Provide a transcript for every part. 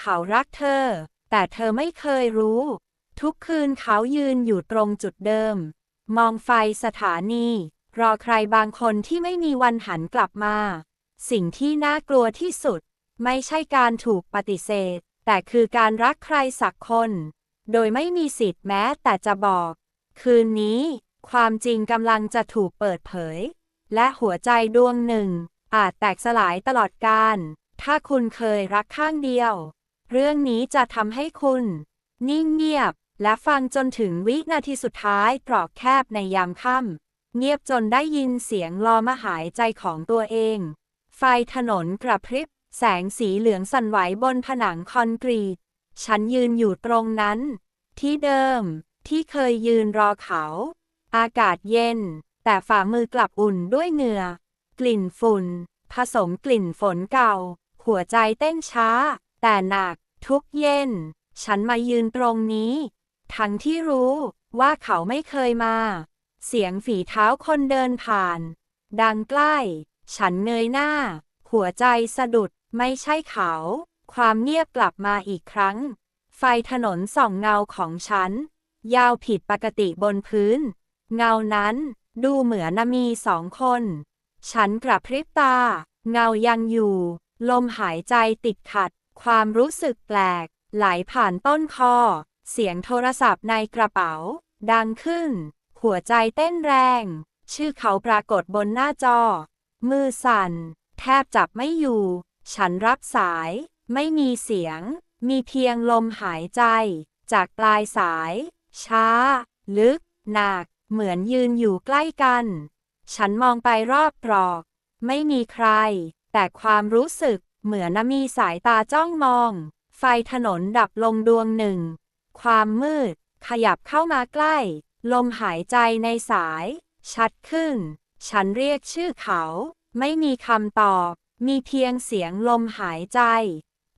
เขารักเธอ แต่เธอไม่เคยรู้ ทุกคืนเขายืนอยู่ตรงจุดเดิม มองไฟสถานี รอใครบางคนที่ไม่มีวันหันกลับมา สิ่งที่น่ากลัวที่สุด ไม่ใช่การถูกปฏิเสธ แต่คือการรักใครสักคน โดยไม่มีสิทธิ์แม้แต่จะบอก คืนนี้ ความจริงกำลังจะถูกเปิดเผย และหัวใจดวงหนึ่ง อาจแตกสลายตลอดกาลถ้าคุณเคยรักข้างเดียว เรื่องนี้จะทำให้คุณ นิ่งเงียบ และฟังจนถึงวินาทีสุดท้ายตรอกแคบในยามค่ำเงียบจนได้ยินเสียงลอมหายใจของตัวเอง ไฟถนนกระพริบ แสงสีเหลืองสั่นไหวบนผนังคอนกรีต ฉันยืนอยู่ตรงนั้น ที่เดิม ที่เคยยืนรอเขา อากาศเย็น แต่ฝ่ามือกลับอุ่นด้วยเหงื่อ กลิ่นฝุ่น ผสมกลิ่นฝนเก่า หัวใจเต้นช้า แต่หนัก ทุกเย็น ฉันมายืนตรงนี้ ทั้งที่รู้ว่าเขาไม่เคยมา เสียงฝีเท้าคนเดินผ่าน ดังใกล้ ฉันเงยหน้า หัวใจสะดุดไม่ใช่เขา ความเงียบกลับมาอีกครั้ง ไฟถนนส่องเงาของฉัน ยาวผิดปกติบนพื้น เงานั้นดูเหมือนมีสองคน ฉันกระพริบตา เงายังอยู่ ลมหายใจติดขัด ความรู้สึกแปลก ไหลผ่านต้นคอ เสียงโทรศัพท์ในกระเป๋า ดังขึ้น หัวใจเต้นแรง ชื่อเขาปรากฏบนหน้าจอ มือสั่น แทบจับไม่อยู่ ฉันรับสาย ไม่มีเสียง มีเพียงลมหายใจ จากปลายสาย ช้า ลึก หนัก เหมือนยืนอยู่ใกล้กัน ฉันมองไปรอบตรอก ไม่มีใคร แต่ความรู้สึก เหมือนมีสายตาจ้องมอง ไฟถนนดับลงดวงหนึ่ง ความมืด ขยับเข้ามาใกล้ ลมหายใจในสาย ชัดขึ้น ฉันเรียกชื่อเขา ไม่มีคำตอบ มีเพียงเสียงลมหายใจ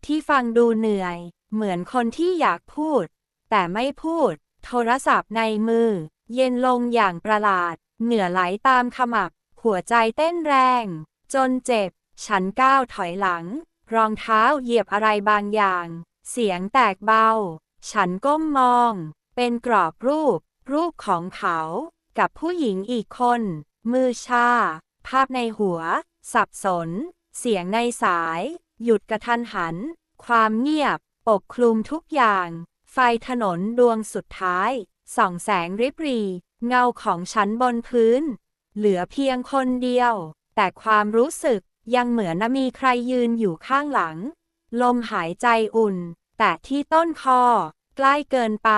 ที่ฟังดูเหนื่อย เหมือนคนที่อยากพูด แต่ไม่พูด โทรศัพท์ในมือ เย็นลงอย่างประหลาด เหงื่อไหลตามขมับ หัวใจเต้นแรง จนเจ็บ ฉันก้าวถอยหลัง รองเท้าเหยียบอะไรบางอย่าง เสียงแตกเบา ฉันก้มมอง เป็นกรอบรูป รูปของเขา กับผู้หญิงอีกคน มือชา ภาพในหัว สับสน เสียงในสาย หยุดกระทันหัน ความเงียบ ปกคลุมทุกอย่าง ไฟถนนดวงสุดท้ายส่องแสงริบรี เงาของฉันบนพื้น เหลือเพียงคนเดียว แต่ความรู้สึก ยังเหมือนมีใครยืนอยู่ข้างหลัง ลมหายใจอุ่น แต่ที่ต้นคอ ใกล้เกินไป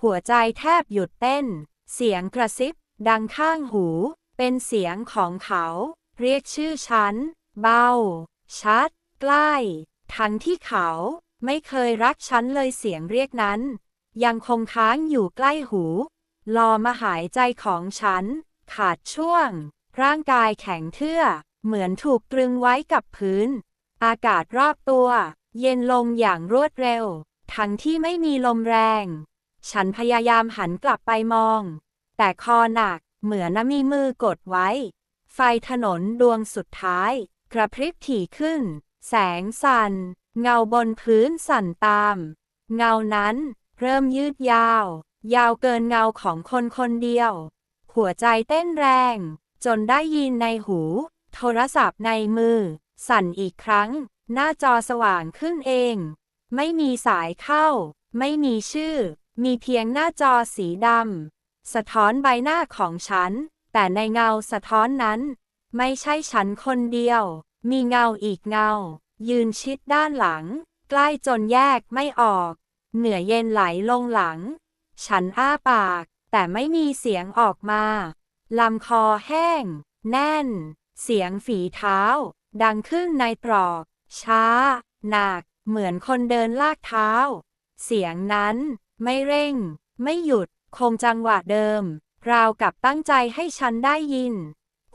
หัวใจแทบหยุดเต้น เสียงกระซิบ ดังข้างหู เป็นเสียงของเขา เรียกชื่อฉัน เบา ชัด ใกล้ ทั้งที่เขาไม่เคยรักฉันเลยเสียงเรียกนั้น ยังคงค้างอยู่ใกล้หู รอมาหายใจของฉัน ขาดช่วง ร่างกายแข็งเทื่อ เหมือนถูกตรึงไว้กับพื้น อากาศรอบตัว เย็นลงอย่างรวดเร็ว ทั้งที่ไม่มีลมแรง ฉันพยายามหันกลับไปมอง แต่คอหนัก เหมือนมีมือกดไว้ ไฟถนนดวงสุดท้าย กระพริบถี่ขึ้น แสงสั่น เงาบนพื้นสั่นตาม เงานั้น เริ่มยืดยาว ยาวเกินเงาของคนคนเดียว หัวใจเต้นแรง จนได้ยินในหู โทรศัพท์ในมือ สั่นอีกครั้ง หน้าจอสว่างขึ้นเอง ไม่มีสายเข้า ไม่มีชื่อ มีเพียงหน้าจอสีดำสะท้อนใบหน้าของฉัน แต่ในเงาสะท้อนนั้น ไม่ใช่ฉันคนเดียว มีเงาอีกเงา ยืนชิดด้านหลัง ใกล้จนแยกไม่ออก เหนือเย็นไหลลงหลัง ฉันอ้าปาก แต่ไม่มีเสียงออกมาลำคอแห้ง แน่น เสียงฝีเท้า ดังขึ้นในตรอก ช้า หนัก เหมือนคนเดินลากเท้า เสียงนั้น ไม่เร่ง ไม่หยุด คงจังหวะเดิม ราวกับตั้งใจให้ฉันได้ยิน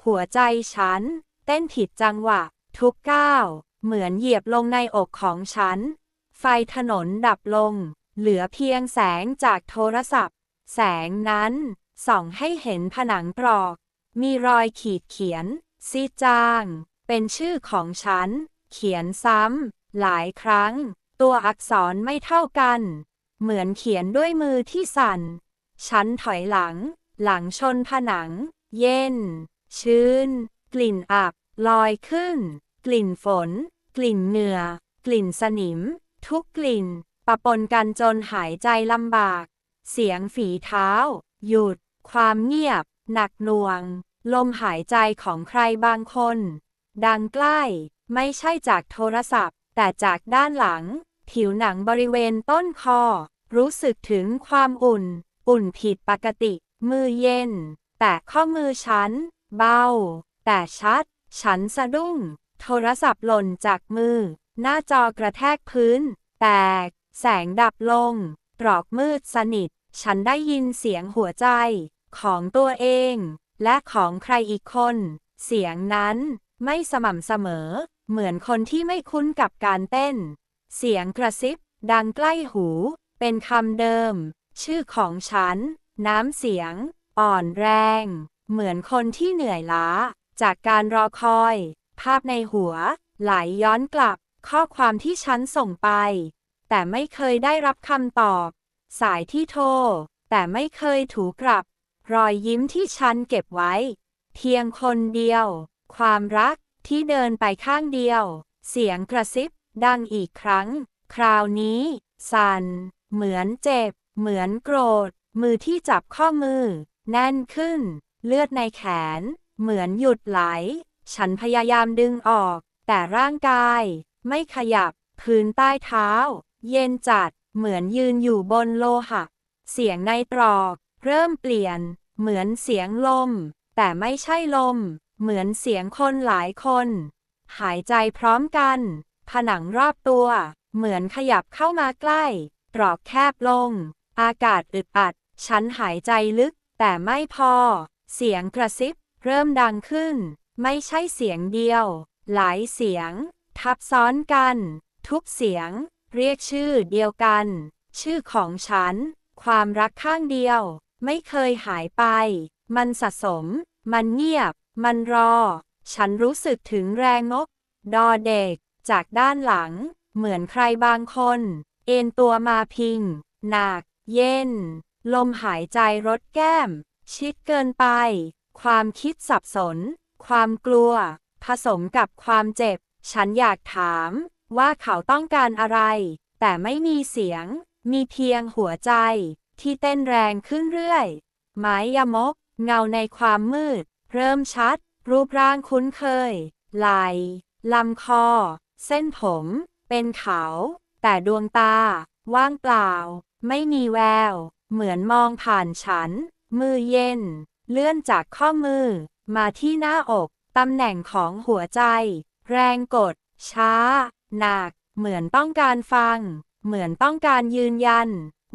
หัวใจฉัน เต้นผิดจังหวะ ทุกก้าว เหมือนเหยียบลงในอกของฉัน ไฟถนนดับลง เหลือเพียงแสงจากโทรศัพท์ แสงนั้นส่องให้เห็นผนังตรอก มีรอยขีดเขียน ซีจาง เป็นชื่อของฉัน เขียนซ้ำ หลายครั้ง ตัวอักษรไม่เท่ากัน เหมือนเขียนด้วยมือที่สั่น ฉันถอยหลัง หลังชนผนัง เย็น ชื้น กลิ่นอับ ลอยขึ้น กลิ่นฝน กลิ่นเหงื่อ กลิ่นสนิม ทุกกลิ่น ปะปนกันจนหายใจลำบาก เสียงฝีเท้า หยุด ความเงียบ หนักหน่วง ลมหายใจของใครบางคน ดังใกล้ ไม่ใช่จากโทรศัพท์ แต่จากด้านหลัง ผิวหนังบริเวณต้นคอ รู้สึกถึงความอุ่น อุ่นผิดปกติ มือเย็น แต่ข้อมือฉัน เบา แต่ชัด ฉันสะดุ้ง โทรศัพท์หล่นจากมือ หน้าจอกระแทกพื้น แตก แสงดับลงตรอกมืดสนิท ฉันได้ยินเสียงหัวใจ ของตัวเอง และของใครอีกคน เสียงนั้นไม่สม่ำเสมอ เหมือนคนที่ไม่คุ้นกับการเต้น เสียงกระซิบ ดังใกล้หู เป็นคำเดิม ชื่อของฉัน น้ำเสียง อ่อนแรง เหมือนคนที่เหนื่อยล้า จากการรอคอย ภาพในหัว ไหลย้อนกลับ ข้อความที่ฉันส่งไป แต่ไม่เคยได้รับคำตอบ สายที่โทร แต่ไม่เคยถูกลับ รอยยิ้มที่ฉันเก็บไว้ เพียงคนเดียว ความรักที่เดินไปข้างเดียว เสียงกระซิบ ดังอีกครั้ง คราวนี้ สั่นเหมือนเจ็บ เหมือนโกรธ มือที่จับข้อมือ แน่นขึ้น เลือดในแขน เหมือนหยุดไหล ฉันพยายามดึงออก แต่ร่างกาย ไม่ขยับ พื้นใต้เท้า เย็นจัด เหมือนยืนอยู่บนโลหะ เสียงในตรอก เริ่มเปลี่ยน เหมือนเสียงลม แต่ไม่ใช่ลม เหมือนเสียงคนหลายคน หายใจพร้อมกัน ผนังรอบตัว เหมือนขยับเข้ามาใกล้ ตรอกแคบลง อากาศอึดอัด ฉันหายใจลึก แต่ไม่พอ เสียงกระซิบ เริ่มดังขึ้น ไม่ใช่เสียงเดียว หลายเสียง ทับซ้อนกัน ทุกเสียง เรียกชื่อเดียวกัน ชื่อของฉัน ความรักข้างเดียว ไม่เคยหายไป มันสะสม มันเงียบ มันรอ ฉันรู้สึกถึงแรงนกดอเด็ก จากด้านหลัง เหมือนใครบางคน เอ็นตัวมาพิง หนัก เย็น ลมหายใจรดแก้ม ชิดเกินไป ความคิดสับสน ความกลัว ผสมกับความเจ็บ ฉันอยากถาม ว่าเขาต้องการอะไร แต่ไม่มีเสียง มีเพียงหัวใจ ที่เต้นแรงขึ้นเรื่อยไม้ยมก เงาในความมืด เริ่มชัด รูปร่างคุ้นเคย ไหลลำคอ เส้นผม เป็นเขาแต่ดวงตา ว่างเปล่า ไม่มีแวว เหมือนมองผ่านฉัน มือเย็น เลื่อนจากข้อมือ มาที่หน้าอก ตำแหน่งของหัวใจ แรงกด ช้า หนัก เหมือนต้องการฟัง เหมือนต้องการยืนยัน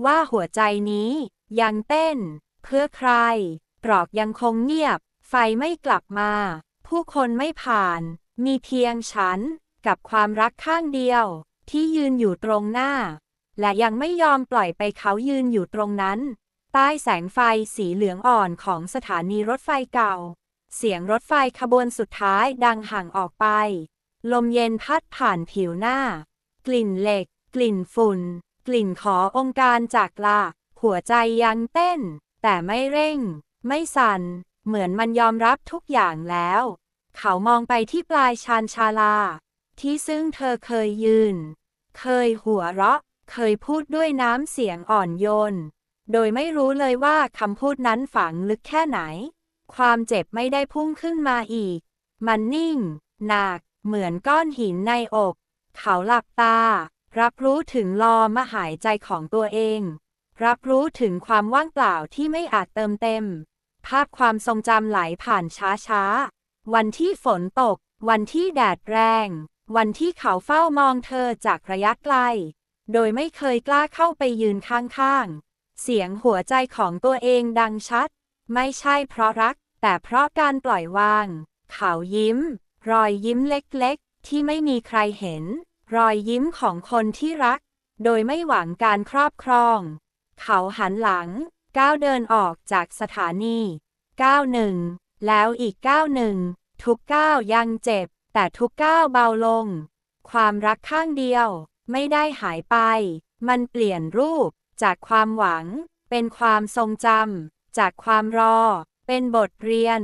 ว่าหัวใจนี้ยังเต้น เพื่อใครตรอกยังคงเงียบ ไฟไม่กลับมา ผู้คนไม่ผ่าน มีเพียงฉัน กับความรักข้างเดียว ที่ยืนอยู่ตรงหน้า และยังไม่ยอมปล่อยไปเขายืนอยู่ตรงนั้น ใต้แสงไฟสีเหลืองอ่อนของสถานีรถไฟเก่า เสียงรถไฟขบวนสุดท้ายดังห่างออกไป ลมเย็นพัดผ่านผิวหน้า กลิ่นเหล็ก กลิ่นฝุ่น กลิ่นขอองค์การจากลาหัวใจยังเต้น แต่ไม่เร่ง ไม่สั่น เหมือนมันยอมรับทุกอย่างแล้ว เขามองไปที่ปลายชานชาลา ที่ซึ่งเธอเคยยืน เคยหัวเราะ เคยพูดด้วยน้ำเสียงอ่อนโยน โดยไม่รู้เลยว่าคำพูดนั้นฝังลึกแค่ไหน ความเจ็บไม่ได้พุ่งขึ้นมาอีก มันนิ่ง หนัก เหมือนก้อนหินในอก เขาหลับตา รับรู้ถึงลอมหายใจของตัวเอง รับรู้ถึงความว่างเปล่าที่ไม่อาจเติมเต็ม ภาพความทรงจำไหลผ่านช้าๆ วันที่ฝนตก วันที่แดดแรง วันที่เขาเฝ้ามองเธอจากระยะไกล โดยไม่เคยกล้าเข้าไปยืนข้างๆ เสียงหัวใจของตัวเองดังชัด ไม่ใช่เพราะรัก แต่เพราะการปล่อยวาง เขายิ้ม รอยยิ้มเล็กๆ ที่ไม่มีใครเห็น รอยยิ้มของคนที่รัก โดยไม่หวังการครอบครอง เขาหันหลัง ก้าวเดินออกจากสถานีก้าวหนึ่งแล้วอีกก้าวหนึ่งทุกก้าวยังเจ็บ แต่ทุกก้าวเบาลง ความรักข้างเดียว ไม่ได้หายไป มันเปลี่ยนรูป จากความหวัง เป็นความทรงจำจากความรอ เป็นบทเรียน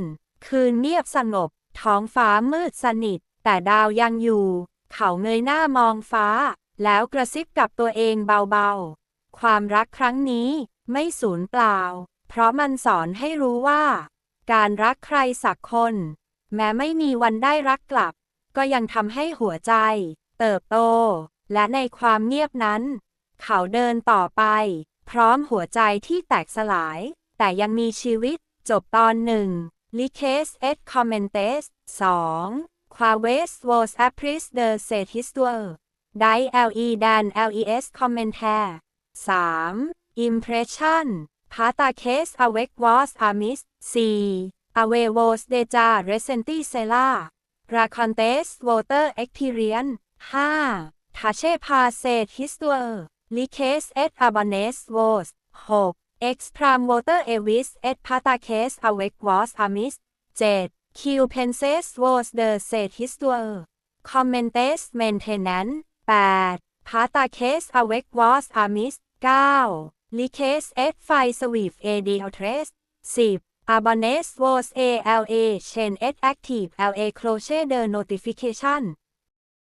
คืนเงียบสงบ ท้องฟ้ามืดสนิท แต่ดาวยังอยู่ เขาเงยหน้ามองฟ้า แล้วกระซิบกับตัวเองเบาๆ ความรักครั้งนี้ไม่สูญเปล่า เพราะมันสอนให้รู้ว่า การรักใครสักคน แม้ไม่มีวันได้รักกลับ ก็ยังทำให้หัวใจ เติบโต และในความเงียบนั้น เขาเดินต่อไป พร้อมหัวใจที่แตกสลาย แต่ยังมีชีวิตจบตอนหนึ่ง l i c e s et commentes 2 Quaves vos apris de cette histoire Die le dan les commentaire 3 Impression Pataques avec vos amis 4 Ave vos deja recenti cela Racontes voter experience 5 Tache pas cette histoire Liques et abonnes vos 6 Expram voter evis et pataques avec vos amis 7 Q Cupensis was the said histoire. Commentes maintenance 8 Patakes awake was amis 9 Lices et fi swift adiotres 10 Abanes was ALA chain et active LA cloche the notification